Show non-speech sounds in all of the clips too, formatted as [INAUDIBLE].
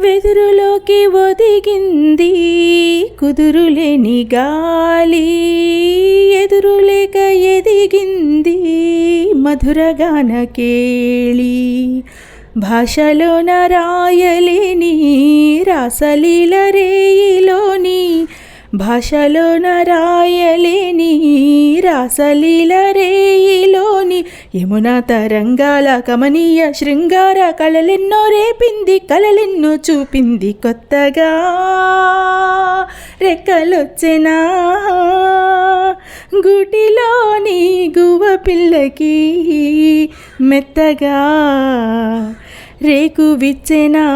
వెదురులోకి ఒదిగింది కుదురులేని గాలి. ఎదురులేక ఎదిగింది మధురగాన కేళి. భాషలోన రాయలేని రాసలీల రేయిలోని భాషలోన రాయలేని రాసలీల రేయిలోని యమున తరంగాల కమనీయ శృంగార కళలెన్నో రేపింది కళలెన్నో చూపింది కొత్తగా. రెక్కలొచ్చెనా? గుటిలోని గువ్వ పిల్లకి మెత్తగా రేకు విచ్చెనా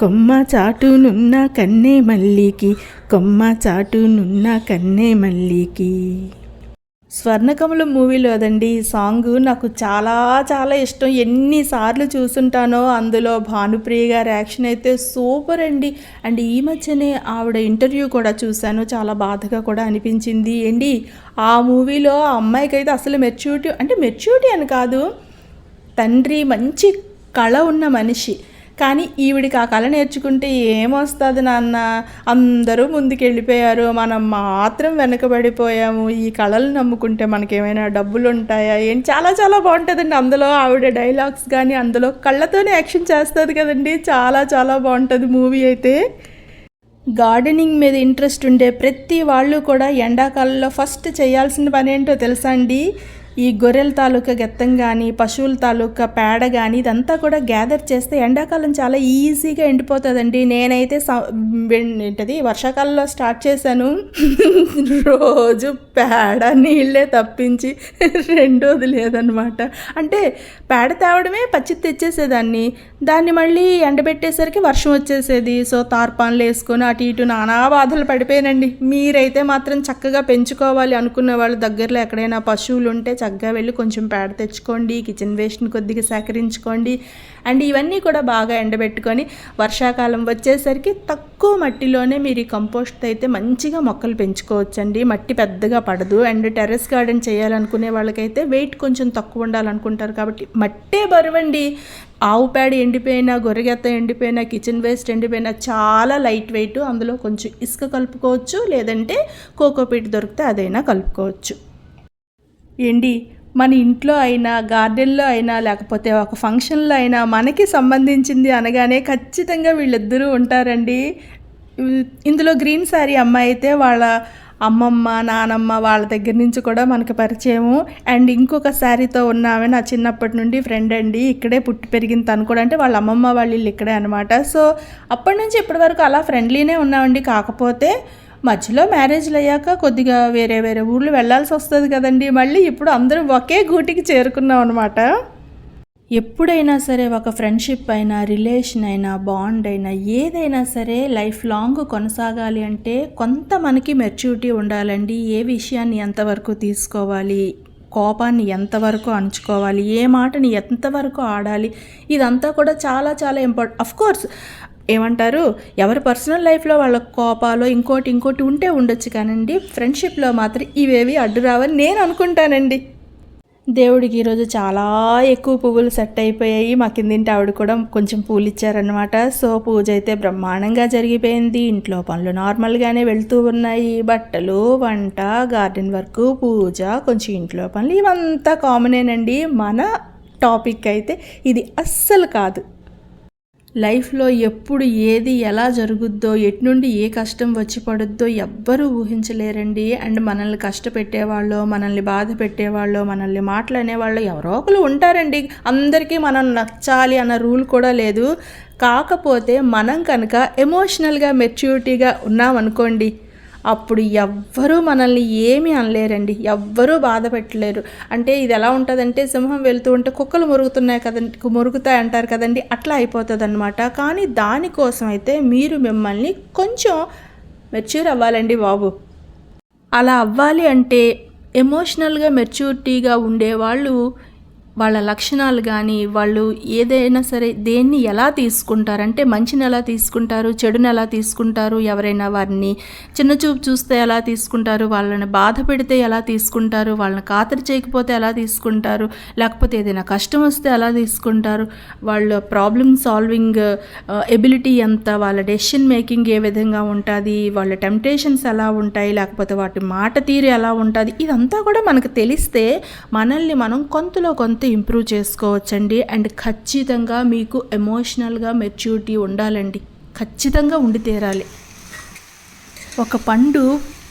కొమ్మ చాటునున్న కన్నే మల్లికి కొమ్మ చాటునున్న కన్నే మల్లికి. స్వర్ణకమలం మూవీలో అదండి ఈ సాంగ్ నాకు చాలా చాలా ఇష్టం. ఎన్నిసార్లు చూసుంటానో అందులో భానుప్రియ గారి యాక్షన్ అయితే సూపర్ అండి. అండ్ ఈ మధ్యనే ఆవిడ ఇంటర్వ్యూ కూడా చూశాను. చాలా బాధగా కూడా అనిపించింది. ఏంటి ఆ మూవీలో ఆ అమ్మాయికి అయితే అసలు మెచ్యూరిటీ అంటే మెచ్యూరిటీ అని కాదు తండ్రి మంచి కళ ఉన్న మనిషి. కానీ ఈవిడికి ఆ కళ నేర్చుకుంటే ఏమొస్తుంది నాన్న? అందరూ ముందుకెళ్ళిపోయారు. మనం మాత్రం వెనకబడిపోయాము. ఈ కళలు నమ్ముకుంటే మనకేమైనా డబ్బులు ఉంటాయా ఏం? చాలా చాలా బాగుంటుందండి అందులో ఆవిడ డైలాగ్స్ కానీ అందులో కళ్ళతోనే యాక్షన్ చేస్తుంది కదండి. చాలా చాలా బాగుంటుంది మూవీ అయితే. గార్డెనింగ్ మీద ఇంట్రెస్ట్ ఉండే ప్రతి వాళ్ళు కూడా ఎండాకాలంలో ఫస్ట్ చేయాల్సిన పని ఏంటో తెలుసా అండి? ఈ గొర్రెల తాలూకా గెత్తం కానీ పశువుల తాలూకా పేడ కానీ ఇదంతా కూడా గ్యాదర్ చేస్తే ఎండాకాలం చాలా ఈజీగా ఎండిపోతుందండి. నేనైతే ఏంటది వర్షాకాలంలో స్టార్ట్ చేశాను. [LAUGHS] రోజు పేడ నీళ్ళే తప్పించి రెండోది లేదనమాట. అంటే పేడ తేవడమే పచ్చి తెచ్చేసేదాన్ని. దాన్ని మళ్ళీ ఎండబెట్టేసరికి వర్షం వచ్చేసేది. సో తార్పాన్లు వేసుకొని అటు ఇటు నానా బాధలు పడిపోయానండి. మీరైతే మాత్రం చక్కగా పెంచుకోవాలి అనుకున్న వాళ్ళు దగ్గరలో ఎక్కడైనా పశువులు ఉంటే చక్కగా వెళ్ళి కొంచెం పేడ తెచ్చుకోండి కిచెన్ వేస్ట్ని కొద్దిగా సేకరించుకోండి. అండ్ ఇవన్నీ కూడా బాగా ఎండబెట్టుకొని వర్షాకాలం వచ్చేసరికి తక్కువ మట్టిలోనే మీరు ఈ కంపోస్ట్ అయితే మంచిగా మొక్కలు పెంచుకోవచ్చండి. మట్టి పెద్దగా పడదు. అండ్ టెర్రస్ గార్డెన్ చేయాలనుకునే వాళ్ళకైతే వెయిట్ కొంచెం తక్కువ ఉండాలనుకుంటారు కాబట్టి మట్టే బరువండి. ఆవు పేడ ఎండిపోయినా గొర్రెగెత్త ఎండిపోయినా కిచెన్ వేస్ట్ ఎండిపోయినా చాలా లైట్ వెయిట్ అందులో కొంచెం ఇసుక కలుపుకోవచ్చు. లేదంటే కోకోపీట్ దొరికితే అదైనా కలుపుకోవచ్చు. ఏంటి? మన ఇంట్లో అయినా గార్డెన్లో అయినా లేకపోతే ఒక ఫంక్షన్లో అయినా మనకి సంబంధించింది అనగానే ఖచ్చితంగా వీళ్ళిద్దరూ ఉంటారండి. ఇందులో గ్రీన్ శారీ అమ్మాయి అయితే వాళ్ళ అమ్మమ్మ నానమ్మ వాళ్ళ దగ్గర నుంచి కూడా మనకి పరిచయము. అండ్ ఇంకొక శారీతో ఉన్న నా చిన్నప్పటి నుండి ఫ్రెండ్ అండి. ఇక్కడే పుట్టి పెరిగింది తను కూడా. అంటే వాళ్ళ అమ్మమ్మ వాళ్ళ ఇల్లు ఇక్కడే అనమాట సో అప్పటి నుంచి ఇప్పటి వరకు అలా ఫ్రెండ్లీనే ఉన్నామండి. కాకపోతే మధ్యలో మ్యారేజ్లు అయ్యాక కొద్దిగా వేరే వేరే ఊళ్ళు వెళ్ళాల్సి వస్తుంది కదండి. మళ్ళీ ఇప్పుడు అందరూ ఒకే గూటికి చేరుకున్నాం అనమాట ఎప్పుడైనా సరే ఒక ఫ్రెండ్షిప్ అయినా రిలేషన్ అయినా బాండ్ అయినా ఏదైనా సరే లైఫ్ లాంగ్ కొనసాగాలి అంటే కొంత మనకి మెచ్యూరిటీ ఉండాలండి. ఏ విషయాన్ని ఎంతవరకు తీసుకోవాలి? కోపాన్ని ఎంతవరకు అణుచుకోవాలి ఏ మాటని ఎంతవరకు ఆడాలి? ఇదంతా కూడా చాలా చాలా ఇంపార్టెంట్ అఫ్ కోర్స్ ఏమంటారు? ఎవరి పర్సనల్ లైఫ్లో వాళ్ళ కోపాలు ఇంకోటి ఇంకోటి ఉంటే ఉండొచ్చు కానండి ఫ్రెండ్షిప్లో మాత్రం ఇవేవి అడ్డు రావని నేను అనుకుంటానండి. దేవుడికి ఈరోజు చాలా ఎక్కువ పువ్వులు సెట్ అయిపోయాయి. మా కిందింటి ఆవిడ కూడా కొంచెం పూలు ఇచ్చారనమాట సో పూజ అయితే బ్రహ్మాండంగా జరిగిపోయింది. ఇంట్లో పనులు నార్మల్గానే వెళ్తూ ఉన్నాయి. బట్టలు వంట గార్డెన్ వర్క్ పూజ కొంచెం ఇంట్లో పనులు ఇవంతా కామనేనండి. మన టాపిక్ అయితే ఇది అస్సలు కాదు. లైఫ్లో ఎప్పుడు ఏది ఎలా జరుగుద్దో ఎటు నుండి ఏ కష్టం వచ్చి పడుద్దో ఎవ్వరూ ఊహించలేరండి. అండ్ మనల్ని కష్టపెట్టేవాళ్ళు మనల్ని బాధ పెట్టేవాళ్ళు మనల్ని మాట్లాడేవాళ్ళు ఎవరో ఒకరు ఉంటారండి. అందరికీ మనం నచ్చాలి అన్న రూల్ కూడా లేదు. కాకపోతే మనం కనుక ఎమోషనల్గా మెచ్యూరిటీగా ఉన్నామనుకోండి అప్పుడు ఎవ్వరూ మనల్ని ఏమీ అనలేరండి. ఎవ్వరూ బాధ పెట్టలేరు. అంటే ఇది ఎలా ఉంటుందంటే సింహం వెళ్తూ ఉంటే కుక్కలు మురుగుతున్నాయి కదండి మురుగుతాయి అంటారు కదండి అట్లా అయిపోతుంది అనమాట కానీ దానికోసం అయితే మీరు మిమ్మల్ని కొంచెం మెచ్యూర్ అవ్వాలండి బాబు. అలా అవ్వాలి అంటే ఎమోషనల్గా మెచ్యూరిటీగా ఉండేవాళ్ళు వాళ్ళ లక్షణాలు కానీ వాళ్ళు ఏదైనా సరే దేన్ని ఎలా తీసుకుంటారంటే మంచిని ఎలా తీసుకుంటారు? చెడుని ఎలా తీసుకుంటారు? ఎవరైనా వారిని చిన్న చూపు చూస్తే ఎలా తీసుకుంటారు? వాళ్ళని బాధ పెడితే ఎలా తీసుకుంటారు? వాళ్ళని ఖాతరు చేయకపోతే ఎలా తీసుకుంటారు? లేకపోతే ఏదైనా కష్టం వస్తే ఎలా తీసుకుంటారు? వాళ్ళ ప్రాబ్లమ్ సాల్వింగ్ ఎబిలిటీ ఎంత? వాళ్ళ డెసిషన్ మేకింగ్ ఏ విధంగా ఉంటుంది? వాళ్ళ టెంప్టేషన్స్ ఎలా ఉంటాయి? లేకపోతే వాటి మాట తీరు ఎలా ఉంటుంది? ఇదంతా కూడా మనకు తెలిస్తే మనల్ని మనం కొంతలో కొంత ఇంప్రూవ్ చేసుకోవచ్చండి. అండ్ ఖచ్చితంగా మీకు ఎమోషనల్గా మెచ్యూరిటీ ఉండాలండి. ఖచ్చితంగా ఉండి తీరాలి. ఒక పండు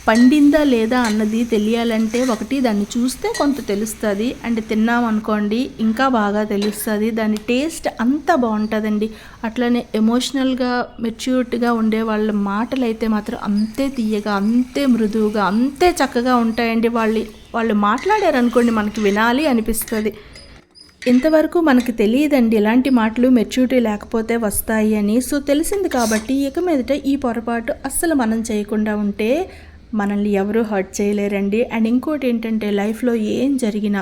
పండిందా లేదా అన్నది తెలియాలంటే ఒకటి దాన్ని చూస్తే కొంత తెలుస్తుంది. అండ్ తిన్నామనుకోండి ఇంకా బాగా తెలుస్తుంది. దాని టేస్ట్ అంత బాగుంటుందండి. అట్లనే ఎమోషనల్గా మెచ్యూర్డ్గా ఉండే వాళ్ళ మాటలు అయితే మాత్రం అంతే తీయగా అంతే మృదువుగా అంతే చక్కగా ఉంటాయండి. వాళ్ళు వాళ్ళు మాట్లాడారనుకోండి మనకి వినాలి అనిపిస్తుంది. ఇంతవరకు మనకు తెలియదండి ఇలాంటి మాటలు మెచ్యూరిటీ లేకపోతే వస్తాయి అని. సో తెలిసింది కాబట్టి ఇక మీదట ఈ పొరపాటు అస్సలు మనం చేయకుండా ఉంటే మనల్ని ఎవరూ హర్ట్ చేయలేరండి. అండ్ ఇంకోటి ఏంటంటే లైఫ్లో ఏం జరిగినా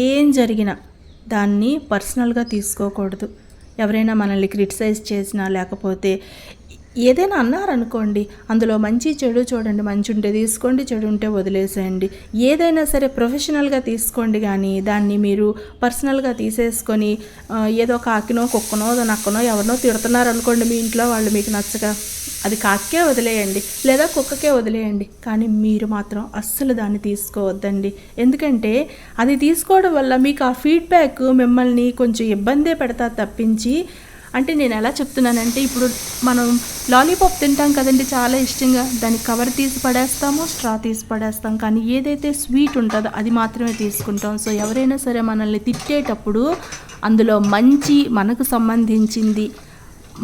ఏం జరిగినా దాన్ని పర్సనల్గా తీసుకోకూడదు. ఎవరైనా మనల్ని క్రిటిసైజ్ చేసినా లేకపోతే ఏదైనా అన్నారనుకోండి అందులో మంచి చెడు చూడండి మంచి ఉంటే తీసుకోండి చెడు ఉంటే వదిలేసేయండి. ఏదైనా సరే ప్రొఫెషనల్గా తీసుకోండి కానీ దాన్ని మీరు పర్సనల్గా తీసేసుకొని ఏదో కాకినో కుక్కనో నక్కనో ఎవరినో తిడుతున్నారనుకోండి మీ ఇంట్లో వాళ్ళు మీకు నచ్చక అది కాకే వదిలేయండి లేదా కుక్కకే వదిలేయండి. కానీ మీరు మాత్రం అస్సలు దాన్ని తీసుకోవద్దండి. ఎందుకంటే అది తీసుకోవడం వల్ల మీకు ఆ ఫీడ్బ్యాక్ మిమ్మల్ని కొంచెం ఇబ్బందే పెడతా తప్పించి అంటే నేను ఎలా చెప్తున్నానంటే ఇప్పుడు మనం లాలీపాప్ తింటాం కదండి చాలా ఇష్టంగా. దాని కవర్ తీసి పడేస్తాము స్ట్రా తీసి పడేస్తాం. కానీ ఏదైతే స్వీట్ ఉంటుందో అది మాత్రమే తీసుకుంటాం. సో ఎవరైనా సరే మనల్ని తిట్టేటప్పుడు అందులో మంచి మనకు సంబంధించింది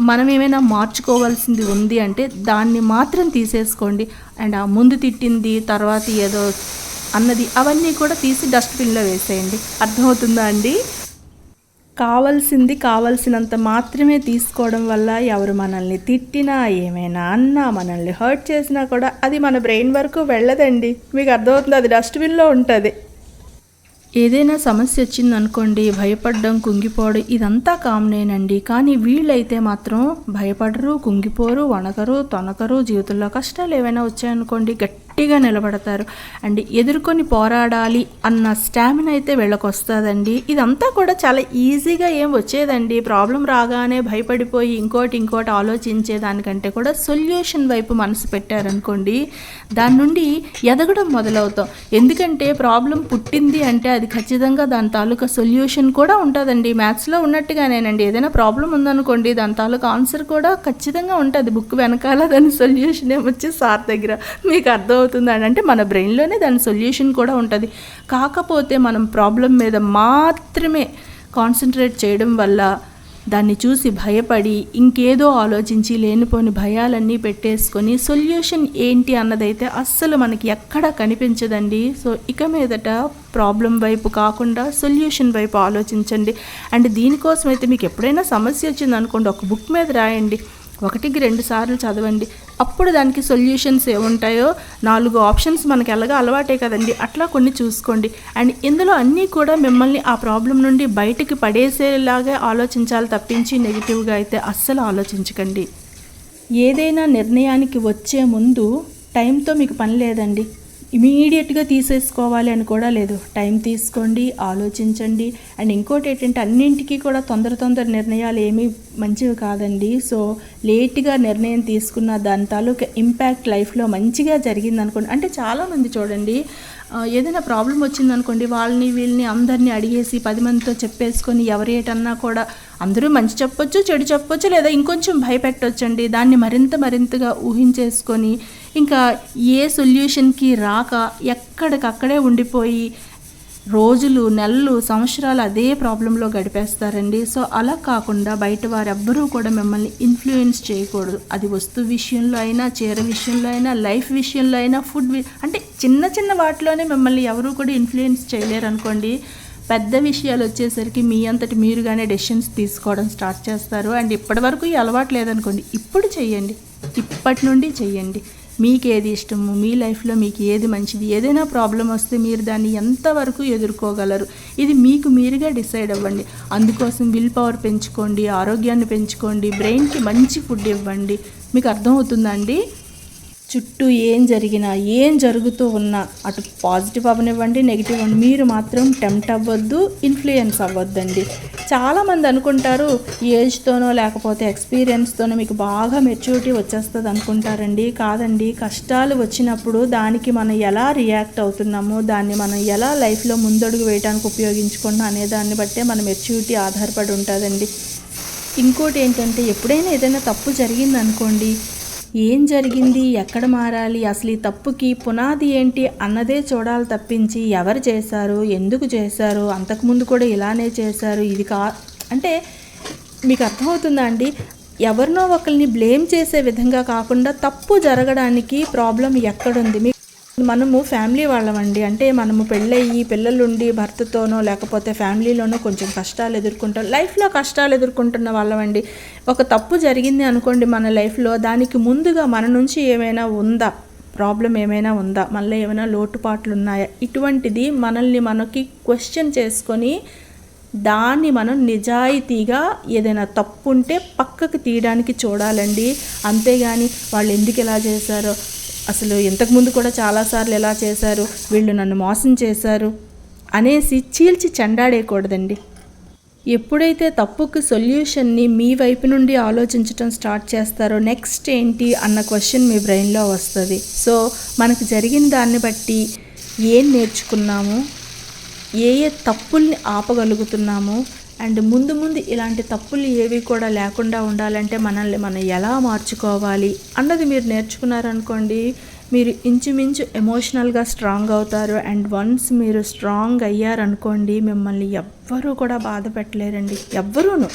మనం ఏమైనా మార్చుకోవాల్సింది ఉంది అంటే దాన్ని మాత్రం తీసేసుకోండి. అండ్ ఆ ముందు తిట్టింది తర్వాత ఏదో అన్నది అవన్నీ కూడా తీసి డస్ట్బిన్లో వేసేయండి. అర్థమవుతుందా అండి? కావలసింది కావలసినంత మాత్రమే తీసుకోవడం వల్ల ఎవరు మనల్ని తిట్టినా ఏమైనా అన్నా మనల్ని హర్ట్ చేసినా కూడా అది మన బ్రెయిన్ వరకు వెళ్ళదండి. మీకు అర్థమవుతుంది అది డస్ట్బిన్లో ఉంటుంది. ఏదైనా సమస్య వచ్చిందనుకోండి భయపడడం కుంగిపోవడం ఇదంతా కామనేనండి. కానీ వీళ్ళైతే మాత్రం భయపడరు కుంగిపోరు వణకరు తొనకరు జీవితంలో కష్టాలు ఏవైనా వచ్చాయనుకోండి గట్టి గట్టిగా నిలబడతారు. అండ్ ఎదుర్కొని పోరాడాలి అన్న స్టామినా అయితే వీళ్ళకి వస్తుందండి ఇదంతా కూడా చాలా ఈజీగా ఏం వచ్చేదండి. ప్రాబ్లం రాగానే భయపడిపోయి ఇంకోటి ఇంకోటి ఆలోచించే దానికంటే కూడా సొల్యూషన్ వైపు మనసు పెట్టారనుకోండి దాని నుండి ఎదగడం మొదలవుతాం. ఎందుకంటే ప్రాబ్లం పుట్టింది అంటే అది ఖచ్చితంగా దాని తాలూకా సొల్యూషన్ కూడా ఉంటుందండి. మ్యాథ్స్లో ఉన్నట్టుగానేనండి. ఏదైనా ప్రాబ్లం ఉందనుకోండి దాని తాలూకా ఆన్సర్ కూడా ఖచ్చితంగా ఉంటుంది. బుక్ వెనకాల దాని సొల్యూషన్ ఏమొచ్చి సార్ దగ్గర మీకు అర్థం అర్థమవుతుందండి అంటే మన బ్రెయిన్లోనే దాని సొల్యూషన్ కూడా ఉంటుంది. కాకపోతే మనం ప్రాబ్లం మీద మాత్రమే కాన్సన్ట్రేట్ చేయడం వల్ల దాన్ని చూసి భయపడి ఇంకేదో ఆలోచించి లేనిపోని భయాలన్నీ పెట్టేసుకొని సొల్యూషన్ ఏంటి అన్నదైతే అస్సలు మనకి ఎక్కడా కనిపించదండి. సో ఇక మీదట ప్రాబ్లం వైపు కాకుండా సొల్యూషన్ వైపు ఆలోచించండి. అండ్ దీనికోసం అయితే మీకు ఎప్పుడైనా సమస్య వచ్చింది అనుకోండి ఒక బుక్ మీద రాయండి. ఒకటికి రెండు సార్లు చదవండి. అప్పుడు దానికి సొల్యూషన్స్ ఏముంటాయో నాలుగు ఆప్షన్స్ మనకి ఎలాగో అలవాటే కదండి. అట్లా కొన్ని చూసుకోండి. అండ్ ఇందులో అన్నీ కూడా మిమ్మల్ని ఆ ప్రాబ్లం నుండి బయటికి పడేసేలాగా ఆలోచించాలి తప్పించి నెగిటివ్గా అయితే అస్సలు ఆలోచించకండి. ఏదైనా నిర్ణయానికి వచ్చే ముందు టైంతో మీకు పని లేదండి. ఇమీడియట్గా తీసేసుకోవాలి అని కూడా లేదు. టైం తీసుకోండి ఆలోచించండి. అండ్ ఇంకోటి ఏంటంటే అన్నింటికీ కూడా తొందర తొందర నిర్ణయాలు ఏమీ మంచివి కాదండి. సో లేట్గా నిర్ణయం తీసుకున్న దాని తాలూకా ఇంపాక్ట్ లైఫ్లో మంచిగా జరిగింది అనుకోండి అంటే చాలామంది చూడండి ఏదైనా ప్రాబ్లం వచ్చిందనుకోండి వాళ్ళని వీళ్ళని అందరినీ అడిగేసి పది మందితో చెప్పేసుకొని ఎవరేటన్నా కూడా అందరూ మంచి చెప్పొచ్చు చెడు చెప్పొచ్చు లేదా ఇంకొంచెం భయపెట్టొచ్చండి. దాన్ని మరింత మరింతగా ఊహించేసుకొని ఇంకా ఏ సొల్యూషన్కి రాక ఎక్కడికక్కడే ఉండిపోయి రోజులు నెలలు సంవత్సరాలు అదే ప్రాబ్లంలో గడిపేస్తారండి. సో అలా కాకుండా బయట వారెవ్వరూ కూడా మిమ్మల్ని ఇన్ఫ్లుయెన్స్ చేయకూడదు. అది వస్తు విషయంలో అయినా చీర విషయంలో అయినా లైఫ్ విషయంలో అయినా ఫుడ్ వి- అంటే చిన్న చిన్న వాటిలోనే మిమ్మల్ని ఎవరూ కూడా ఇన్ఫ్లుయెన్స్ చేయలేరు అనుకోండి పెద్ద విషయాలు వచ్చేసరికి మీ అంతటి మీరుగానే డెసిషన్స్ తీసుకోవడం స్టార్ట్ చేస్తారు. అండ్ ఇప్పటి వరకు ఈ అలవాటు లేదనుకోండి. ఇప్పుడు చేయండి ఇప్పటి నుండి చేయండి మీకు ఏది ఇష్టము? మీ లైఫ్లో మీకు ఏది మంచిది? ఏదైనా ప్రాబ్లం వస్తే మీరు దాన్ని ఎంతవరకు ఎదుర్కోగలరు? ఇది మీకు మీరుగా డిసైడ్ అవ్వండి. అందుకోసం విల్ పవర్ పెంచుకోండి ఆరోగ్యాన్ని పెంచుకోండి బ్రెయిన్కి మంచి ఫుడ్ ఇవ్వండి. మీకు అర్థమవుతుందా అండి? చుట్టూ ఏం జరిగినా ఏం జరుగుతూ ఉన్నా అటు పాజిటివ్ అవ్వనివ్వండి నెగిటివ్ అవ్వండి మీరు మాత్రం టెంప్ట్ అవ్వద్దు ఇన్ఫ్లుయెన్స్ అవ్వద్దండి. చాలామంది అనుకుంటారు ఏజ్తోనో లేకపోతే ఎక్స్పీరియన్స్తోనో మీకు బాగా మెచ్యూరిటీ వచ్చేస్తుంది అనుకుంటారండి. కాదండి కష్టాలు వచ్చినప్పుడు దానికి మనం ఎలా రియాక్ట్ అవుతున్నామో దాన్ని మనం ఎలా లైఫ్లో ముందడుగు వేయడానికి ఉపయోగించుకుంటున్నాం అనే దాన్ని బట్టే మన మెచ్యూరిటీ ఆధారపడి ఉంటుందండి. ఇంకోటి ఏంటంటే ఎప్పుడైనా ఏదైనా తప్పు జరిగిందనుకోండి ఏం జరిగింది? ఎక్కడ మారాలి? అసలు ఈ తప్పుకి పునాది ఏంటి? అన్నదే చూడాలి తప్పించి ఎవరు చేశారు? ఎందుకు చేశారు? అంతకుముందు కూడా ఇలానే చేశారు. ఇది కా అంటే మీకు అర్థమవుతుందా అండి? ఎవరినో ఒకరిని బ్లేమ్ చేసే విధంగా కాకుండా తప్పు జరగడానికి ప్రాబ్లం ఎక్కడుంది? మీ మనము ఫ్యామిలీ వాళ్ళమండి. అంటే మనము పెళ్ళయ్యి పిల్లలుండి భర్తతోనో లేకపోతే ఫ్యామిలీలోనో కొంచెం కష్టాలు ఎదుర్కొంటాం. లైఫ్లో కష్టాలు ఎదుర్కొంటున్న వాళ్ళమండి. ఒక తప్పు జరిగింది అనుకోండి మన లైఫ్లో దానికి ముందుగా మన నుంచి ఏమైనా ఉందా? ప్రాబ్లం ఏమైనా ఉందా? మళ్ళీ ఏమైనా లోటుపాట్లు ఉన్నాయా ఇటువంటిది మనల్ని మనకి క్వశ్చన్ చేసుకొని దాన్ని మనం నిజాయితీగా ఏదైనా తప్పు ఉంటే పక్కకు తీయడానికి చూడాలండి. అంతేగాని వాళ్ళు ఎందుకు ఇలా చేశారో? అసలు ఇంతకుముందు కూడా చాలాసార్లు ఎలా చేశారు? వీళ్ళు నన్ను మోసం చేశారు అనేసి చీల్చి చెండాడేయకూడదండి. ఎప్పుడైతే తప్పుకి సొల్యూషన్ని మీ వైపు నుండి ఆలోచించడం స్టార్ట్ చేస్తారో నెక్స్ట్ ఏంటి అన్న క్వశ్చన్ మీ బ్రెయిన్లో వస్తుంది. సో మనకు జరిగిన దాన్ని బట్టి ఏం నేర్చుకున్నాము? ఏ ఏ తప్పుల్ని ఆపగలుగుతున్నాము? అండ్ ముందు ముందు ఇలాంటి తప్పులు ఏవి కూడా లేకుండా ఉండాలంటే మనల్ని మనం ఎలా మార్చుకోవాలి అన్నది మీరు నేర్చుకున్నారనుకోండి మీరు ఇంచుమించు ఎమోషనల్గా స్ట్రాంగ్ అవుతారు. అండ్ వన్స్ మీరు స్ట్రాంగ్ అయ్యారనుకోండి మిమ్మల్ని ఎవ్వరూ కూడా బాధ పెట్టలేరండి. ఎవ్వరూను.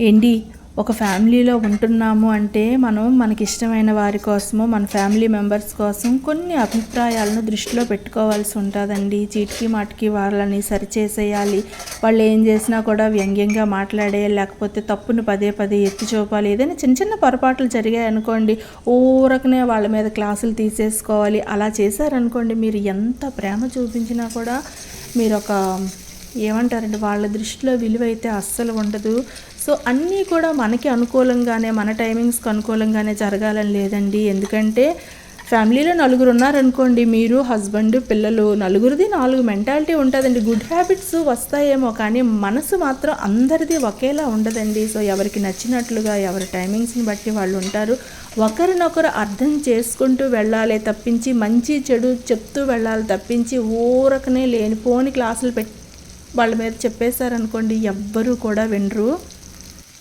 ఏంటి? ఒక ఫ్యామిలీలో ఉంటున్నాము అంటే మనం మనకి ఇష్టమైన వారి కోసము మన ఫ్యామిలీ మెంబర్స్ కోసం కొన్ని అభిప్రాయాలను దృష్టిలో పెట్టుకోవాల్సి ఉంటుందండి. చీటికి మాటికి వాళ్ళని సరిచేసేయాలి. వాళ్ళు ఏం చేసినా కూడా వ్యంగ్యంగా మాట్లాడే లేకపోతే తప్పును పదే పదే ఎత్తి చూపాలి. ఏదైనా చిన్న చిన్న పొరపాట్లు జరిగాయి అనుకోండి ఊరకనే వాళ్ళ మీద క్లాసులు తీసేసుకోవాలి. అలా చేశారనుకోండి మీరు ఎంత ప్రేమ చూపించినా కూడా మీరు ఒక ఏమంటారండి? వాళ్ళ దృష్టిలో విలువ అయితే అస్సలు ఉండదు. సో అన్నీ కూడా మనకి అనుకూలంగానే మన టైమింగ్స్కి అనుకూలంగానే జరగాలని లేదండి. ఎందుకంటే ఫ్యామిలీలో నలుగురు ఉన్నారనుకోండి మీరు హస్బెండ్ పిల్లలు నలుగురిది నాలుగు మెంటాలిటీ ఉంటుందండి. గుడ్ హ్యాబిట్స్ వస్తాయేమో కానీ మనసు మాత్రం అందరిది ఒకేలా ఉండదండి. సో ఎవరికి నచ్చినట్లుగా ఎవరి టైమింగ్స్ని బట్టి వాళ్ళు ఉంటారు. ఒకరినొకరు అర్థం చేసుకుంటూ వెళ్ళాలి తప్పించి మంచి చెడు చెప్తూ వెళ్ళాలి తప్పించి ఊరకనే లేనిపోని క్లాసులు పెట్టి వాళ్ళ మీద చెప్పేశారనుకోండి ఎవ్వరూ కూడా వినరు.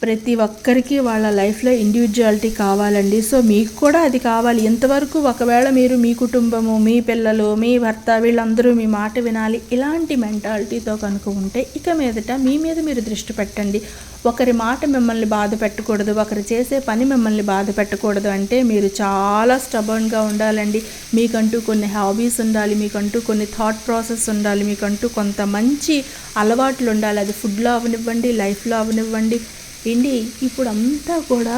ప్రతి ఒక్కరికి వాళ్ళ లైఫ్లో ఇండివిజువాలిటీ కావాలండి. సో మీకు కూడా అది కావాలి. ఇంతవరకు ఒకవేళ మీరు మీ కుటుంబము మీ పిల్లలు మీ భర్త వీళ్ళందరూ మీ మాట వినాలి ఇలాంటి మెంటాలిటీతో కనుక ఉంటే ఇక మీదట మీ మీద మీరు దృష్టి పెట్టండి. ఒకరి మాట మిమ్మల్ని బాధ పెట్టకూడదు ఒకరు చేసే పని మిమ్మల్ని బాధ పెట్టకూడదు అంటే మీరు చాలా స్టబర్న్గా ఉండాలండి. మీకంటూ కొన్ని హాబీస్ ఉండాలి మీకంటూ కొన్ని థాట్ ప్రాసెస్ ఉండాలి మీకంటూ కొంత మంచి అలవాట్లు ఉండాలి. అది ఫుడ్లో అవనివ్వండి లైఫ్లో అవనివ్వండి. ఏంటి? ఇప్పుడు అంతా కూడా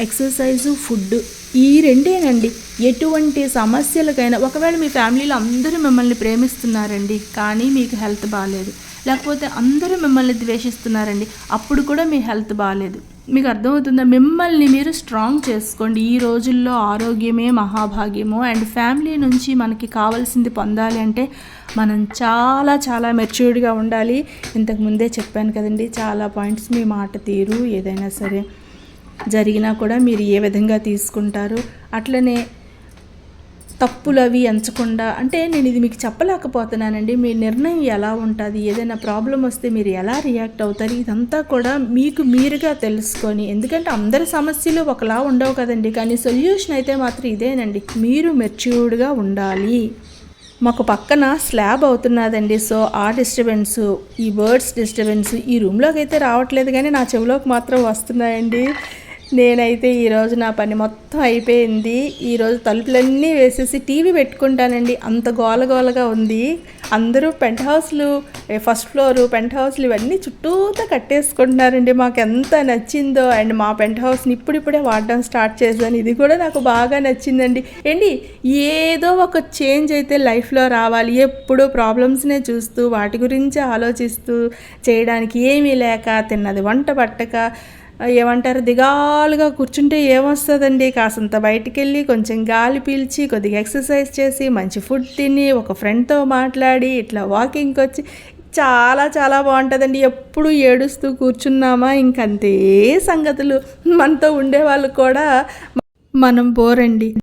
ఎక్సర్సైజు ఫుడ్ ఈ రెండేనండి. ఎటువంటి సమస్యలకైనా ఒకవేళ మీ ఫ్యామిలీలో అందరూ మిమ్మల్ని ప్రేమిస్తున్నారండి కానీ మీకు హెల్త్ బాగాలేదు లేకపోతే అందరూ మిమ్మల్ని ద్వేషిస్తున్నారండి అప్పుడు కూడా మీ హెల్త్ బాగాలేదు మీకు అర్థమవుతుందా? మిమ్మల్ని మీరు స్ట్రాంగ్ చేసుకోండి. ఈ రోజుల్లో ఆరోగ్యమే మహాభాగ్యము. అండ్ ఫ్యామిలీ నుంచి మనకి కావాల్సింది పొందాలి అంటే మనం చాలా చాలా మెచ్యూర్డ్గా ఉండాలి. ఇంతకు ముందే చెప్పాను కదండి చాలా పాయింట్స్ మీ మాట తీరు. ఏదైనా సరే జరిగినా కూడా మీరు ఏ విధంగా తీసుకుంటారు? అట్లనే తప్పులు అవి ఎంచకుండా అంటే నేను ఇది మీకు చెప్పలేకపోతున్నానండి. మీ నిర్ణయం ఎలా ఉంటుంది? ఏదైనా ప్రాబ్లం వస్తే మీరు ఎలా రియాక్ట్ అవుతారు? ఇదంతా కూడా మీకు మీరుగా తెలుసుకొని ఎందుకంటే అందరి సమస్యలు ఒకలా ఉండవు కదండి. కానీ సొల్యూషన్ అయితే మాత్రం ఇదేనండి. మీరు మెచ్యూర్డ్గా ఉండాలి. మాకు పక్కన స్లాబ్ అవుతున్నదండి. సో ఆ డిస్టర్బెన్స్ ఈ బర్డ్స్ డిస్టర్బెన్స్ ఈ రూమ్లోకి అయితే రావట్లేదు. కానీ నా చెవిలోకి మాత్రం వస్తున్నాయండి. నేనైతే ఈరోజు నా పని మొత్తం అయిపోయింది. ఈరోజు తలుపులన్నీ వేసేసి టీవీ పెట్టుకుంటానండి. అంత గోలగోలగా ఉంది. అందరూ పెంట్ హౌస్లు ఫస్ట్ ఫ్లోరు పెంట్ హౌస్లు ఇవన్నీ చుట్టూతా కట్టేసుకుంటున్నారండి. మాకు ఎంత నచ్చిందో. అండ్ మా పెంట్ హౌస్ని ఇప్పుడిప్పుడే వాడడం స్టార్ట్ చేశాను. ఇది కూడా నాకు బాగా నచ్చిందండి. ఏంటి ఏదో ఒక చేంజ్ అయితే లైఫ్లో రావాలి. ఎప్పుడూ ప్రాబ్లమ్స్నే చూస్తూ వాటి గురించి ఆలోచిస్తూ చేయడానికి ఏమీ లేక తిన్నది వంట పట్టక ఏమంటారు? దిగాలుగా కూర్చుంటే ఏమొస్తుందండి? కాసంత బయటికి వెళ్ళి కొంచెం గాలి పీల్చి కొద్దిగా ఎక్సర్సైజ్ చేసి మంచి ఫుడ్ తిని ఒక ఫ్రెండ్తో మాట్లాడి ఇట్లా వాకింగ్కి వచ్చి చాలా చాలా బాగుంటుందండి ఎప్పుడు ఏడుస్తూ కూర్చున్నామా? ఇంకంతే సంగతులు. మనతో ఉండేవాళ్ళు కూడా మనం బోరండి.